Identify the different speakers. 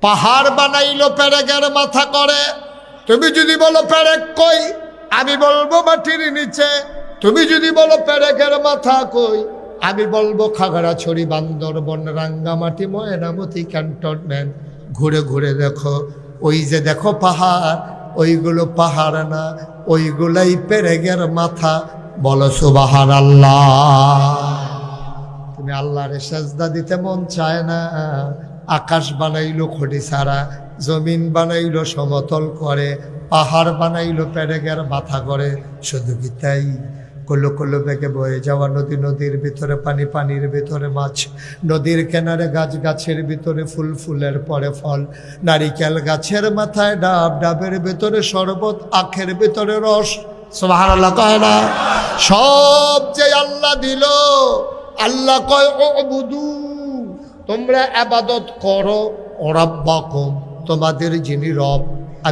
Speaker 1: পাহাড় বানাইলো পেরেকের মাথা করে। তুমি যদি বলো পেরেক কই? আমি বলব মাটির নিচে। তুমি যদি বলো পেরেকের মাথা কই? আমি বলব খাগড়াছড়ি বান্দরবন রাঙ্গামাটি ময়নামতি, ক্যান্টনমেন্ট। ঘুরে ঘুরে দেখো, ওই যে দেখো পাহাড়, ওইগুলো পাহাড় না, ওইগুলাই পেরেকের মাথা। বলো সুবাহার আল্লাহ তুমি আল্লাহর সেজদা দিতে মন চায় না। আকাশ বানাইলো খড়ি ছাড়া, জমিন বানাইলো সমতল করে, পাহাড় বানাইলো প্যারেগের মাথা করে শুধু কি তাই? কলো কলো বেগে বয়ে যাওয়া নদী, নদীর ভিতরে পানি, পানির ভিতরে মাছ, নদীর কেনারে গাছ, গাছের ভিতরে ফুল, ফুলের পরে ফল, নারিকেল গাছের মাথায় ডাব, ডাবের ভিতরে শরবত, আখের ভিতরে রস সোহান আল্লাহ কয় না? সব যে আল্লাহ দিল, আল্লাহ কয় ও তোমরা আবাদত করো ওরাব্বাকুম তোমাদের যিনি রব।